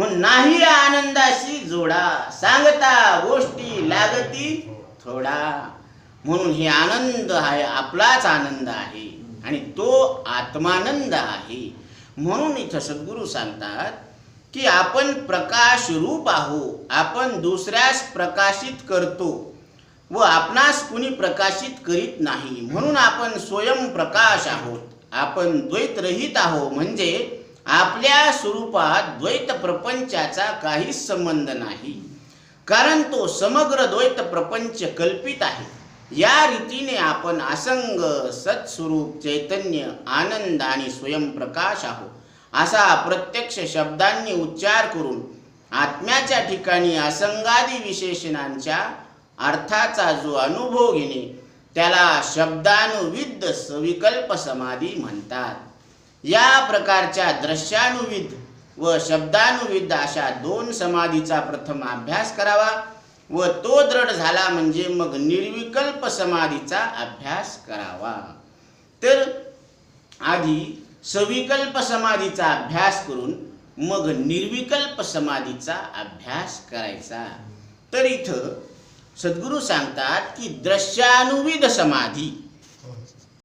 मग नाही आनंदाशी जोडा. सांगता गोष्टी लागती थोडा. म्हणून हे आनंद आहे आपलाच आनंद आहे आणि तो आत्मानंद आहे. म्हणून इथं सद्गुरू सांगतात की आपण प्रकाश रूप आहो आपण दुसऱ्यास प्रकाशित करतो व आपणास कुणी प्रकाशित करीत नाही. म्हणून आपण स्वयंप्रकाश आहोत आपण द्वैतरहित आहो. म्हणजे आपल्या स्वरूपात द्वैत प्रपंचाचा काहीच संबंध नाही. कारण तो समग्र द्वैत प्रपंच कल्पित आहे. या रीतीने आपण असंग सत्स्वरूप चैतन्य आनंद आणि स्वयंप्रकाश आहो असा प्रत्यक्ष शब्दांनी उच्चार करून आत्म्याच्या ठिकाणी असंगादी विशेषणांच्या अर्थाचा जो अनुभव घेणे त्याला शब्दानुविद्ध सविकल्प समाधी म्हणतात. या प्रकारच्या दृश्यानुविद व शब्दानुविद अशा दोन समाधीचा प्रथम अभ्यास करावा व तो दृढ झाला म्हणजे मग निर्विकल्प समाधीचा अभ्यास करावा. तर आधी सविकल्प समाधीचा अभ्यास करून मग निर्विकल्प समाधीचा अभ्यास करायचा. तर इथं सद्गुरू सांगतात की दृश्यानुविद समाधी